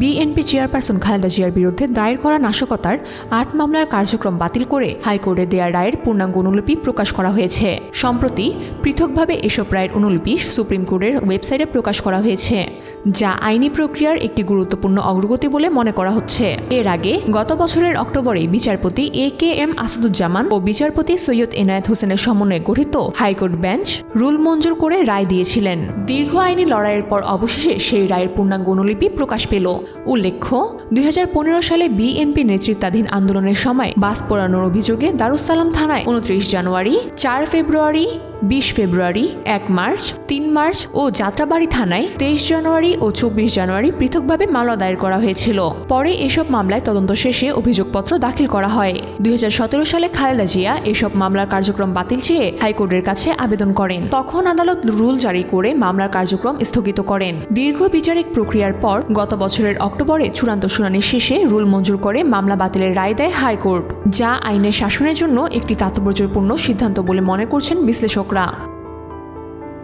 BNP chairperson Khaleda জিয়ার বিরুদ্ধে দায়ের করা নাশকতার আট মামলার কার্যক্রম বাতিল করে হাইকোর্টে দেয়া রায়ের পূর্ণাঙ্গ অনুলিপি প্রকাশ করা হয়েছে। সম্প্রতি পৃথকভাবে এসব রায়ের অনুলিপি সুপ্রিম কোর্টের ওয়েবসাইটে প্রকাশ করা হয়েছে, যা আইনি প্রক্রিয়ার একটি গুরুত্বপূর্ণ অগ্রগতি বলে মনে করা হচ্ছে। এর আগে গত বছরের অক্টোবরে বিচারপতি এ কে এম আসাদুজ্জামান ও বিচারপতি সৈয়দ এনায়েত হোসেনের সমন্বয়ে গঠিত হাইকোর্ট বেঞ্চ রুল মঞ্জুর করে রায় দিয়েছিলেন। দীর্ঘ আইনি লড়াইয়ের পর অবশেষে সেই রায়ের পূর্ণাঙ্গ অনুলিপি প্রকাশ পেল। উল্লেখ্য, দুই হাজার পনেরো সালে বিএনপি নেতৃত্বাধীন আন্দোলনের সময় বাস পোড়ানোর অভিযোগে দারুসালাম থানায় উনত্রিশ জানুয়ারি, চার ফেব্রুয়ারি, বিশ ফেব্রুয়ারি, এক মার্চ, তিন মার্চ ও যাত্রাবাড়ি থানায় তেইশ জানুয়ারি ও চব্বিশ জানুয়ারি পৃথকভাবে মামলা দায়ের করা হয়েছিল। পরে এসব মামলায় তদন্ত শেষে অভিযোগপত্র দাখিল করা হয়। দুই হাজার সতেরো সালে খালেদা জিয়া এসব মামলার কার্যক্রম বাতিল চেয়ে হাইকোর্টের কাছে আবেদন করেন। তখন আদালত রুল জারি করে মামলার কার্যক্রম স্থগিত করেন। দীর্ঘ বিচারিক প্রক্রিয়ার পর গত বছরের অক্টোবরে চূড়ান্ত শুনানি শেষে রুল মঞ্জুর করে মামলা বাতিলের রায় দেয় হাইকোর্ট, যা আইনের শাসনের জন্য একটি তাৎপর্যপূর্ণ সিদ্ধান্ত বলে মনে করছেন বিশ্লেষকরা।